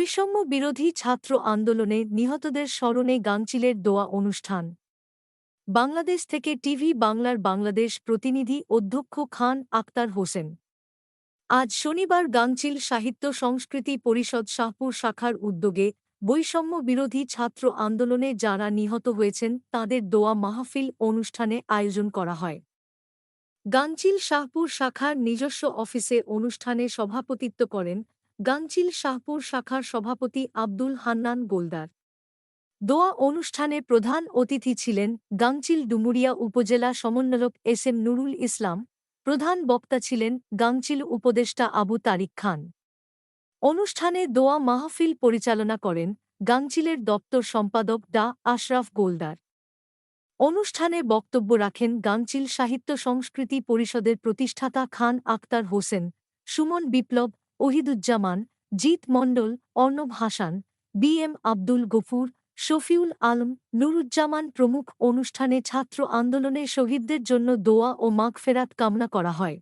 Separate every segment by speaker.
Speaker 1: বৈষম্য বিরোধী ছাত্র আন্দোলনে নিহতদের স্মরণে গাংচিলের দোয়া অনুষ্ঠান। বাংলাদেশ থেকে টিভি বাংলার বাংলাদেশ প্রতিনিধি অধ্যক্ষ খান আক্তার হোসেন। আজ শনিবার গাংচিল সাহিত্য সংস্কৃতি পরিষদ শাহপুর শাখার উদ্যোগে বৈষম্য বিরোধী ছাত্র আন্দোলনে যারা নিহত হয়েছেন, তাদের দোয়া মাহফিল অনুষ্ঠানে আয়োজন করা হয়। গাংচিল শাহপুর শাখার নিজস্ব অফিসে অনুষ্ঠানে সভাপতিত্ব করেন গাংচিল শাহপুর শাখার সভাপতি আব্দুল হান্নান গোলদার। দোয়া অনুষ্ঠানে প্রধান অতিথি ছিলেন গাংচিল ডুমুরিয়া উপজেলা সমন্বয়ক এস এম নুরুল ইসলাম, প্রধান বক্তা ছিলেন গাংচিল উপদেষ্টা আবু তারিক খান। অনুষ্ঠানে দোয়া মাহফিল পরিচালনা করেন গাংচিলের দপ্তর সম্পাদক ডা আশরাফ গোলদার। অনুষ্ঠানে বক্তব্য রাখেন গাংচিল সাহিত্য সংস্কৃতি পরিষদের প্রতিষ্ঠাতা খান আক্তার হোসেন, সুমন বিপ্লব ওহিদুজ্জামান জিত মণ্ডল, অর্ণব হাসান, বি এম আব্দুল গফুর, শফিউল আলম, নুরুজ্জামান প্রমুখ অনুষ্ঠানে ছাত্র আন্দোলনে শহীদদের জন্য দোয়া ও মাগফেরাত কামনা করা হয়।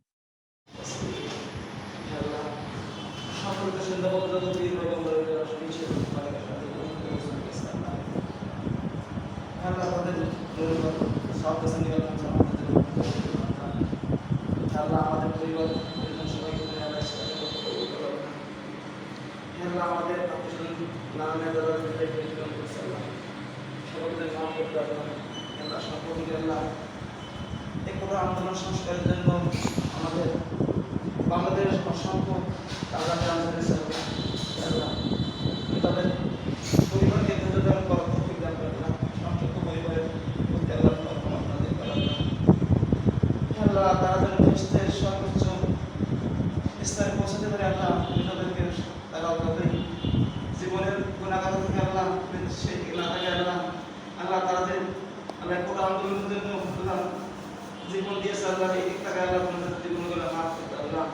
Speaker 2: সকলকে সুন্দর জগতীর রবীন্দ্র আল্লাহ তাদের সব কাছে নিয়ে আল্লাহ আমাদের পরিবার সবাইকে আল্লাহ আমাদের আন্দোলন সংস্কারের জন্য আমাদের বাংলাদেশ অসংখ্য দান করেছে আল্লাহ তাদের পরিবারকে ধৈর্য ধারণ করার তৌফিক দান করেন সংযুক্ত পরিবারের তারা যেন সর্বোচ্চ স্তরে পৌঁছাতে পারে, আল্লাহ তারা তাদের জীবনের গুণাগার থেকে আল্লাহ সেই না থাকে আল্লাহ আল্লাহ তাদের আল্লাহ কোটা আন্দোলনের জন্য আল্লাহ জীবন দিয়েছে আল্লাহ, এই দিক থেকে আল্লাহ তোমাদের জীবনগুলো মাফ করতে আল্লাহ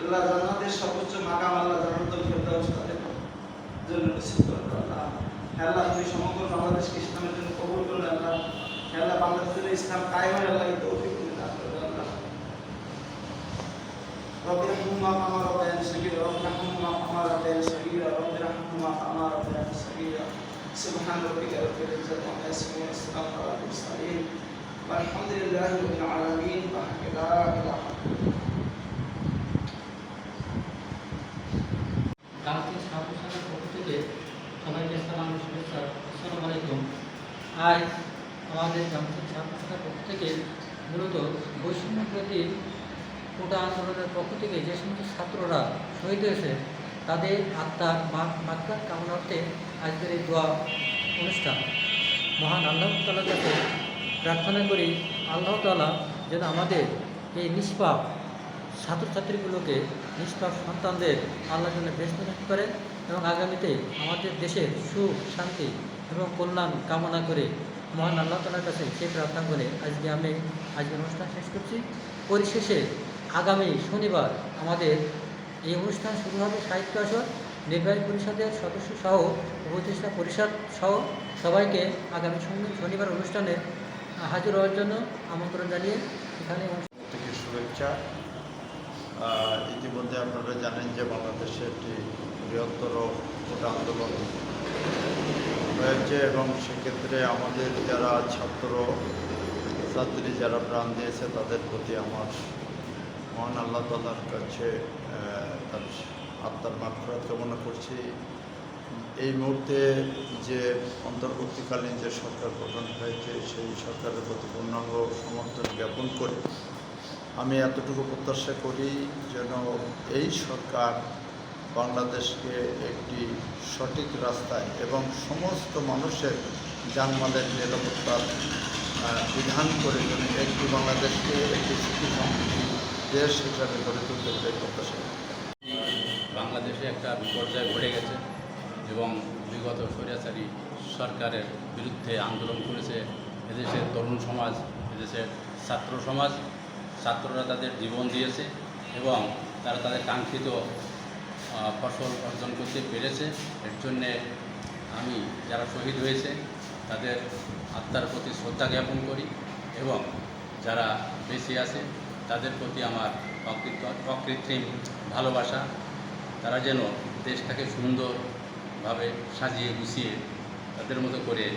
Speaker 2: আল্লাহ জান্নাতের সর্বোচ্চ মাকাম আল্লাহ জান্নাতুল ফেরদাউস তাদের জন্য নিশ্চিত করতে আল্লাহ। আল্লাহ, তুমি সমগ্র বাংলাদেশকে ইসলামের জন্য কবুল করলে আল্লাহ। আল্লাহ, বাংলাদেশের ইসলাম কায়েম আল্লাহ এই তৌফিক তুমি দান করবে আল্লাহ। রবির হুমা মামা রবাই سبحان ربك رب العزة عما يصفون والسلام على المرسلين والحمد لله رب العالمين وحق لا اله
Speaker 3: কালকে সাহায্য শাখার পক্ষ থেকে সবাইকে সালাম ও শুভেচ্ছা আসসালামু আলাইকুম আজ আমাদের জামশেদ ছাত্র শাখার পক্ষ থেকে মূলত বৈষম্য প্রতি কোটা আন্দোলনের পক্ষ থেকে যে সমস্ত ছাত্ররা শহীদ হয়েছে তাদের আত্মার মাত্রার কামনার্থে আজকের এই দোয়া অনুষ্ঠান। মহান আল্লাহ তালার কাছে প্রার্থনা করি, আল্লাহ তালা যেন আমাদের এই নিষ্পাপ ছাত্রছাত্রীগুলোকে, নিষ্পাপ সন্তানদের আল্লাহ জন্য ব্যস্ত পারেন এবং আগামীতে আমাদের দেশের সুখ, শান্তি এবং কল্যাণ কামনা করে মহান আল্লাহ তালার কাছে সেই প্রার্থনা করে আজকে আমি আজকের অনুষ্ঠান শেষ করছি। পরিশেষে আগামী শনিবার আমাদের এই অনুষ্ঠান শুরু হবে সাহিত্য আসর, নির্বাহী পরিষদের সদস্য সহ, উপদেষ্টা পরিষদ সহ, সবাইকে আগামী শনি- শনিবার অনুষ্ঠানে হাজির হওয়ার জন্য আমন্ত্রণ জানিয়ে এখানে
Speaker 4: থেকে শুভেচ্ছা। ইতিমধ্যে আপনারা জানেন যে বাংলাদেশে একটি বৃহত্তর কোটা আন্দোলন হয়েছে এবং সেক্ষেত্রে আমাদের যারা ছাত্র, ছাত্রী যারা প্রাণ দিয়েছে, তাদের প্রতি আমার মহান আল্লাহ তালার কাছে তার আত্মার মাফরাত কামনা করছি। এই মুহূর্তে যে অন্তর্বর্তীকালীন যে সরকার গঠন হয়েছে, সেই সরকারের প্রতি পূর্ণাঙ্গ সমর্থন জ্ঞাপন করে আমি এতটুকু প্রত্যাশা করি যেন এই সরকার বাংলাদেশকে একটি সঠিক রাস্তায় এবং সমস্ত মানুষের যানমালের নিরাপত্তার বিধান করে যেন একটি বাংলাদেশকে একটি সুখী দেশ হিসাবে গড়ে তুলতে পারে প্রত্যাশা
Speaker 5: বাংলাদেশে একটা বিপর্যয় ঘটে গেছে এবং বিগত স্বৈরাচারী সরকারের বিরুদ্ধে আন্দোলন করেছে এদেশের তরুণ সমাজ, এদেশের ছাত্র সমাজ। ছাত্ররা তাদের জীবন দিয়েছে এবং তারা তাদের কাঙ্ক্ষিত ফসল অর্জন করতে পেরেছে। এর জন্যে আমি যারা শহীদ হয়েছে তাদের আত্মার প্রতি শ্রদ্ধা জ্ঞাপন করি এবং যারা বেঁচে আছে তাদের প্রতি আমার অকৃত- অকৃত্রিম ভালোবাসা। তারা যেন দেশটাকে সুন্দরভাবে সাজিয়ে গুছিয়ে তাদের মতো করে